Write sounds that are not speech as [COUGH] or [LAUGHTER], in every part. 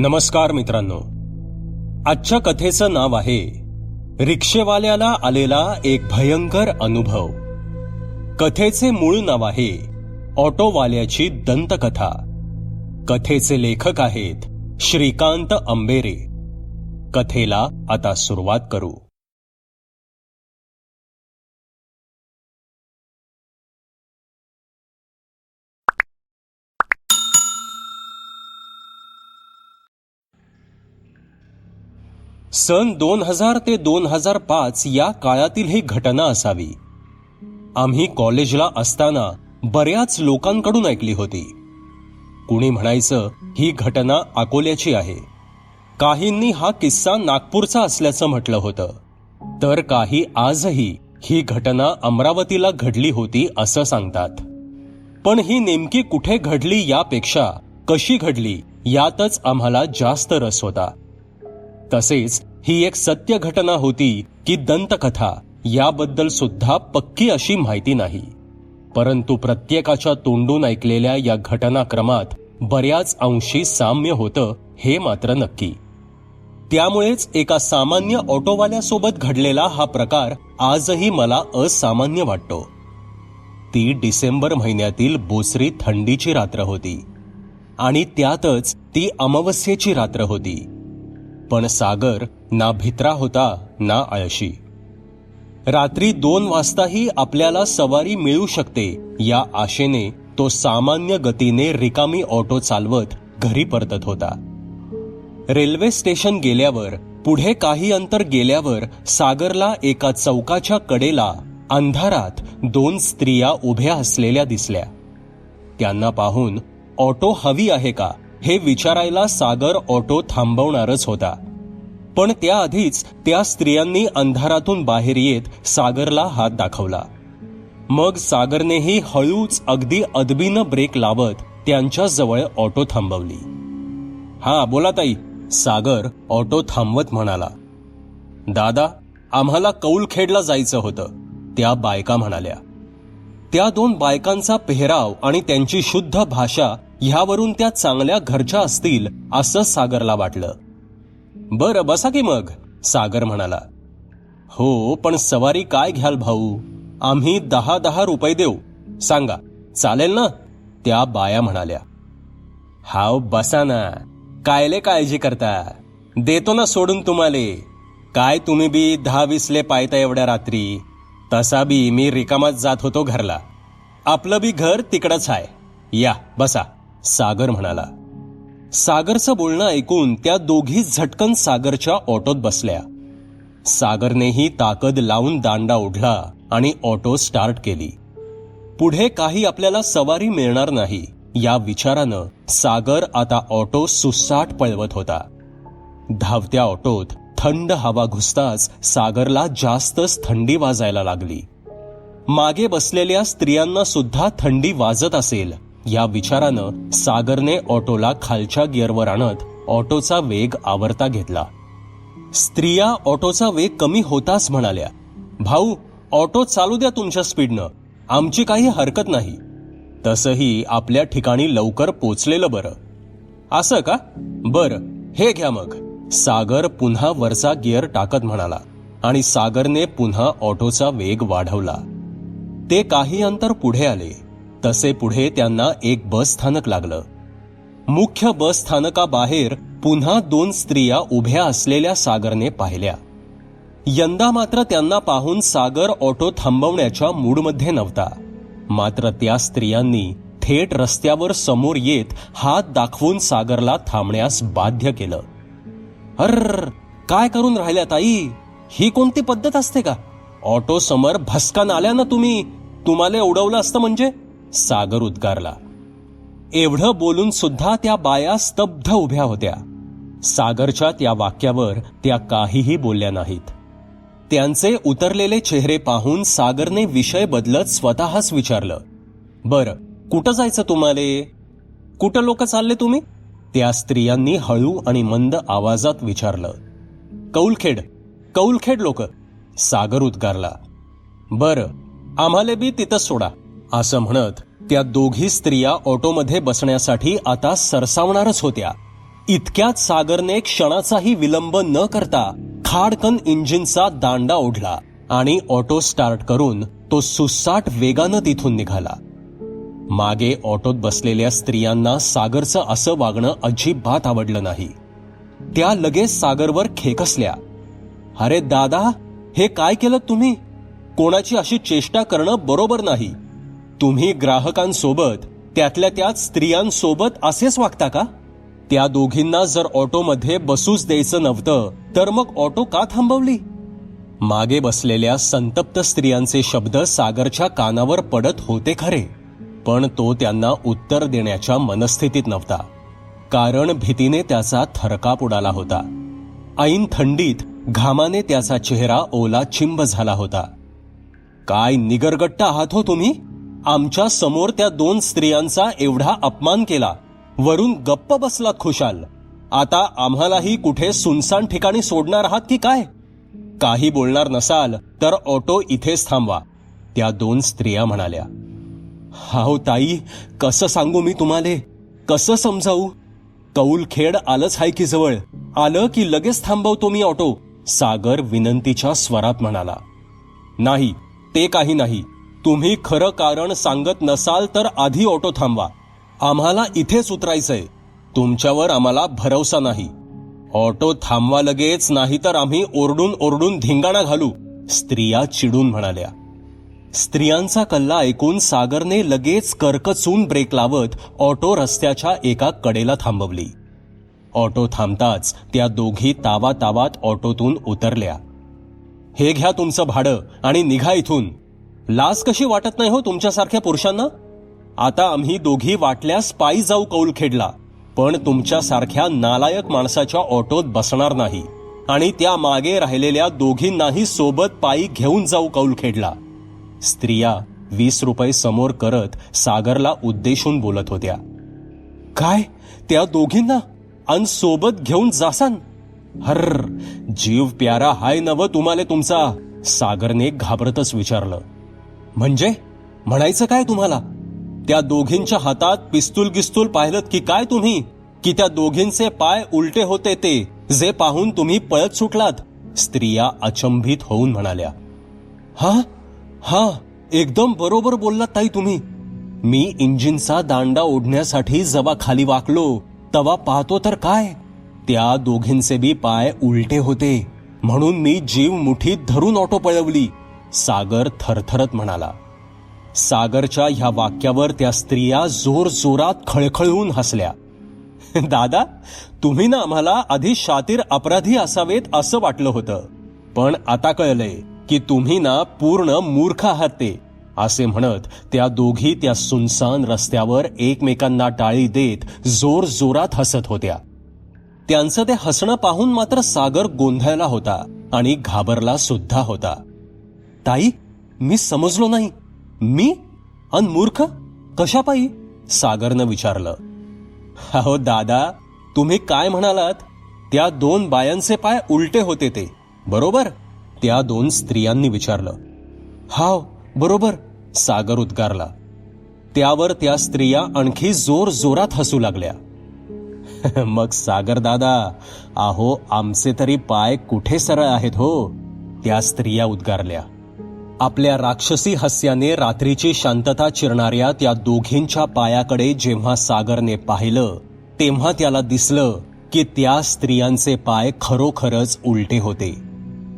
नमस्कार मित्रांनो. आजच्या कथेचं नाव आहे रिक्षेवाल्याला आलेला एक भयंकर अनुभव. कथेचे मूळ नाव आहे ऑटोवाल्याची दंतकथा. कथेचे लेखक आहेत श्रीकांत अंबेरे. कथेला आता सुरुवात करू. सन दोन हजार ते दोन हजार पाच या काळातील ही घटना असावी. आम्ही कॉलेजला असताना बऱ्याच लोकांकडून ऐकली होती. कुणी म्हणायचं ही घटना अकोल्याची आहे. काहींनी हा किस्सा नागपूरचा असल्याचं म्हटलं होतं. तर काही आजही ही घटना अमरावतीला घडली होती असं सांगतात. पण ही नेमकी कुठे घडली यापेक्षा कशी घडली यातच आम्हाला जास्त रस होता. तसेच ही एक सत्य घटना होती की दंतकथा याबद्दल सुद्धा पक्की अशी माहिती नाही. परंतु प्रत्येकाच्या तोंडून ऐकलेल्या या घटनाक्रमात बऱ्याच अंशी साम्य होतं हे मात्र नक्की. त्यामुळेच एका सामान्य ऑटोवाल्यासोबत घडलेला हा प्रकार आजही मला असामान्य वाटतो. ती डिसेंबर महिन्यातील बोसरी थंडीची रात्र होती आणि त्यातच ती अमावस्येची रात्र होती. पण सागर ना भित्रा होता ना आळशी. रात्री दोन वाजताही आपल्याला सवारी मिळू शकते या आशेने तो सामान्य गतीने रिकामी ऑटो चालवत घरी परतत होता. रेल्वे स्टेशन गेल्यावर पुढे काही अंतर गेल्यावर सागरला एका चौकाच्या कडेला अंधारात दोन स्त्रिया उभ्या असलेल्या दिसल्या. त्यांना पाहून ऑटो हवी आहे का? हे विचारायला सागर ऑटो थांबवणारच होता. पण त्याआधीच त्या स्त्रियांनी अंधारातून बाहेर येत सागरला हात दाखवला. मग सागरनेही हळूच अगदी अदबीनं ब्रेक लावत त्यांच्या जवळ ऑटो थांबवली. हा बोला ताई सागर ऑटो थांबवत म्हणाला. दादा आम्हाला कौलखेडला जायचं होतं त्या बायका म्हणाल्या. त्या दोन बायकांचा पेहराव आणि त्यांची शुद्ध भाषा ह्यावरून त्या चांगल्या घरच्या असतील असं सागरला वाटलं. बरं बसा की मग सागर म्हणाला. हो पण सवारी काय घ्याल भाऊ? आम्ही दहा दहा रुपये देऊ. सांगा चालेल ना? त्या बाया म्हणाल्या. हाव बसा ना. कायले काळजी करता? देतो ना सोडून तुम्हाले. काय तुम्ही बी दहा वीसले पायता एवढ्या रात्री? तसा बी मी रिकामाच जात होतो घरला. आपलं बी घर तिकडंच आहे या बसा. सागर म्हणाला सागरचं बोलणं ऐकून त्या दोघी झटकन सागरच्या ऑटोत बसल्या. सागरनेही ताकद लावून दांडा ओढला आणि ऑटो स्टार्ट केली. पुढे काही आपल्याला सवारी मिळणार नाही या विचारानं सागर आता ऑटो सुसाट पळवत होता. धावत्या ऑटोत थंड हवा घुसताच सागरला जास्तच थंडी वाजायला लागली. मागे बसलेल्या स्त्रियांना सुद्धा थंडी वाजत असेल. या विचारानं सागरने ऑटोला खालच्या गिअरवर आणत ऑटोचा वेग आवरता घेतला. स्त्रिया ऑटोचा वेग कमी होताच म्हणाल्या. भाऊ ऑटो चालू द्या तुमच्या स्पीडनं. आमची काही हरकत नाही. तसंही आपल्या ठिकाणी लवकर पोचलेलं बरं. असं का? बरं हे घ्या मग. सागर पुन्हा वरचा गिअर टाकत म्हणाला आणि सागरने पुन्हा ऑटोचा वेग वाढवला. ते काही अंतर पुढे आले. तसे पुढे त्यांना एक बस स्थानक लागलं. मुख्य बस स्थानकाबाहेर पुन्हा दोन स्त्रिया उभ्या असलेल्या सागरने पाहिल्या. यंदा मात्र त्यांना पाहून सागर ऑटो थांबवण्याच्या मूडमध्ये नव्हता. मात्र त्या स्त्रियांनी थेट रस्त्यावर समोर येत हात दाखवून सागरला थांबण्यास बाध्य केलं. अर काय करून राहिल्या ताई? ही कोणती पद्धत असते का? ऑटो समोर भस्कान आल्या ना तुम्ही? तुम्हाला उडवलं असतं म्हणजे? सागर उद्गारला. एवढं बोलून सुद्धा त्या बाया स्तब्ध उभ्या होत्या. सागरच्या त्या वाक्यावर त्या काहीही बोलल्या नाहीत. त्यांचे उतरलेले चेहरे पाहून सागरने विषय बदलत स्वतःच विचारलं बर कुठं जायचं तुम्हाले? कुठं लोक चालले तुम्ही? त्या स्त्रियांनी हळू आणि मंद आवाजात विचारलं कौलखेड कौलखेड लोक. सागर उद्गारला बर आम्हाला बी तिथंच सोडा. असं म्हणत त्या दोघी स्त्रिया ऑटोमध्ये बसण्यासाठी आता सरसावणारच होत्या. इतक्यात सागरने क्षणाचाही विलंब न करता खाडकन इंजिनचा दांडा ओढला आणि ऑटो स्टार्ट करून तो सुसाट वेगानं तिथून निघाला. मागे ऑटोत बसलेल्या स्त्रियांना सागरचं असं वागणं अजिबात आवडलं नाही. त्या लगेच सागरवर खेकसल्या. अरे दादा हे काय केलं तुम्ही? कोणाची अशी चेष्टा करणं बरोबर नाही. तुम्ही ग्राहकांसोबत त्यातल्या त्यात स्त्रियांसोबत असेच वागता का? त्या दोघींना जर ऑटोमध्ये बसूच द्यायचं नव्हतं तर मग ऑटो का थांबवली? मागे बसलेल्या संतप्त स्त्रियांचे शब्द सागरच्या कानावर पडत होते खरे पण तो त्यांना उत्तर देण्याच्या मनस्थितीत नव्हता. कारण भीतीने त्याचा थरकाप उडाला होता. ऐन थंडीत घामाने त्याचा चेहरा ओला चिंब झाला होता. काय निगरगट्ट आहात हो तुम्ही? आमच्यासमोर त्या दोन स्त्रियांचा एवढा अपमान केला. वरून गप्प बसला खुशाल. आता आम्हालाही कुठे सुनसान ठिकाणी सोडणार आहात की काय? काही बोलणार नसाल तर ऑटो इथेच थांबवा त्या दोन स्त्रिया म्हणाल्या. हाव ताई कसं सांगू मी तुम्हाले? कसं समजावू? कौलखेड आलंच हाय की जवळ? आलं की लगेच थांबवतो मी ऑटो सागर विनंतीच्या स्वरात म्हणाला. नाही ते काही नाही. तुम्ही खरं कारण सांगत नसाल तर आधी ऑटो थांबवा. आम्हाला इथेच उतरायचंय तुमच्यावर आम्हाला भरवसा नाही. ऑटो थांबवा लगेच नाही तर आम्ही ओरडून ओरडून धिंगाणा घालू स्त्रिया चिडून म्हणाल्या. स्त्रियांचा कल्ला ऐकून सागरने लगेच कर्कचून ब्रेक लावत ऑटो रस्त्याच्या एका कडेला थांबवली. ऑटो थांबताच त्या दोघी तावा तावात ऑटोतून उतरल्या. हे घ्या तुमचं भाडं आणि निघा इथून. लाज कशी वाटत नाही हो तुमच्यासारख्या पुरुषांना? आता आम्ही दोघी वाटल्यास पायी जाऊ कौल खेडला पण तुमच्यासारख्या नालायक माणसाच्या ऑटोत बसणार नाही. आणि त्या मागे राहिलेल्या दोघींनाही सोबत पायी घेऊन जाऊ कौल खेडला. स्त्रिया वीस रुपये समोर करत सागरला उद्देशून बोलत होत्या. काय? त्या दोघींना? अन सोबत घेऊन जासान? हर जीव प्यारा हाय नव तुम्हाला तुमचा. सागरने घाबरतच विचारलं. म्हणजे? म्हणायचं काय तुम्हाला? त्या दोघींच्या हातात पिस्तूल गिस्तूल पाहिलं की काय तुम्ही? की त्या दोघींचे पाय उलटे होते ते जे पाहून तुम्ही पळत सुटलात? स्त्रिया अचंभित होऊन म्हणाल्या हा? हा? एकदम बरोबर बोललात ताई तुम्ही. मी इंजिनचा दांडा ओढण्यासाठी जवा खाली वाकलो तवा पाहतो तर काय? त्या दोघींचे बी पाय उलटे होते. म्हणून मी जीव मुठीत धरून ऑटो पळवली. सागर थरथरत म्हणाला सागरच्या ह्या वाक्यावर त्या स्त्रिया जोर जोरात खळखळून हसल्या. [LAUGHS] दादा तुम्ही ना आम्हाला आधी शातीर अपराधी असावेत असं वाटलं होतं. पण आता कळलंय की तुम्ही ना पूर्ण मूर्ख आहात ते असे म्हणत त्या दोघी त्या सुनसान रस्त्यावर एकमेकांना टाळी देत जोर जोरात हसत होत्या. त्यांचं ते हसणं पाहून मात्र सागर गोंधळला होता आणि घाबरला सुद्धा होता. ताई मी समजलो नाही. मी अन मूर्ख कशापायी सागरनं विचारलं. अहो दादा तुम्ही काय म्हणालात? त्या दोन बायांचे पाय उलटे होते ते बरोबर? त्या दोन स्त्रियांनी विचारलं. हाव बरोबर सागर उद्गारला. त्यावर त्या स्त्रिया आणखी जोर जोरात हसू लागल्या. [LAUGHS] मग सागर दादा आहो आमचे तरी पाय कुठे सरळ आहेत हो? त्या स्त्रिया उद्गारल्या. आपल्या राक्षसी हस्याने रात्रीची शांतता चिरणाऱ्या त्या दोघींच्या पायाकडे जेव्हा सागरने पाहिलं तेव्हा त्याला दिसलं की त्या स्त्रियांचे पाय खरोखरच उलटे होते.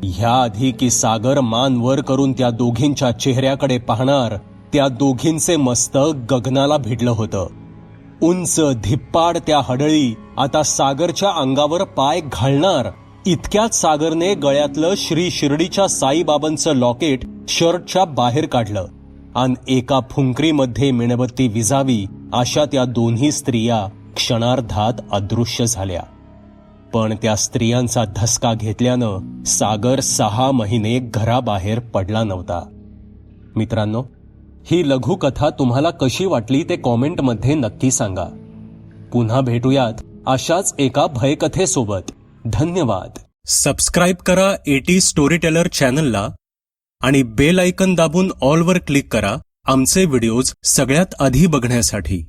ह्या आधी की सागर मान वर करून त्या दोघींच्या चेहऱ्याकडे पाहणार त्या दोघींचे मस्तक गगनाला भिडलं होतं. उंच धिप्पाड त्या हडळी आता सागरच्या अंगावर पाय घालणार इतक्यात सागरने गळ्यातलं श्री शिर्डीच्या साईबाबांचं लॉकेट शर्टच्या बाहेर काढलं. आणि एका फुंकरीमध्ये मेणबत्ती विजावी अशा त्या दोन्ही स्त्रिया क्षणार्धात अदृश्य झाल्या. पण त्या स्त्रियांचा धसका घेतल्यानं सागर सहा महिने घराबाहेर पडला नव्हता. मित्रांनो ही लघुकथा तुम्हाला कशी वाटली ते कॉमेंटमध्ये नक्की सांगा. पुन्हा भेटूयात अशाच एका भयकथेसोबत. धन्यवाद. सबस्क्राईब करा एटी स्टोरी टेलर चॅनलला आणि बेल आयकन दाबून ऑलवर क्लिक करा. आमचे व्हिडिओज सगळ्यात आधी बघण्यासाठी.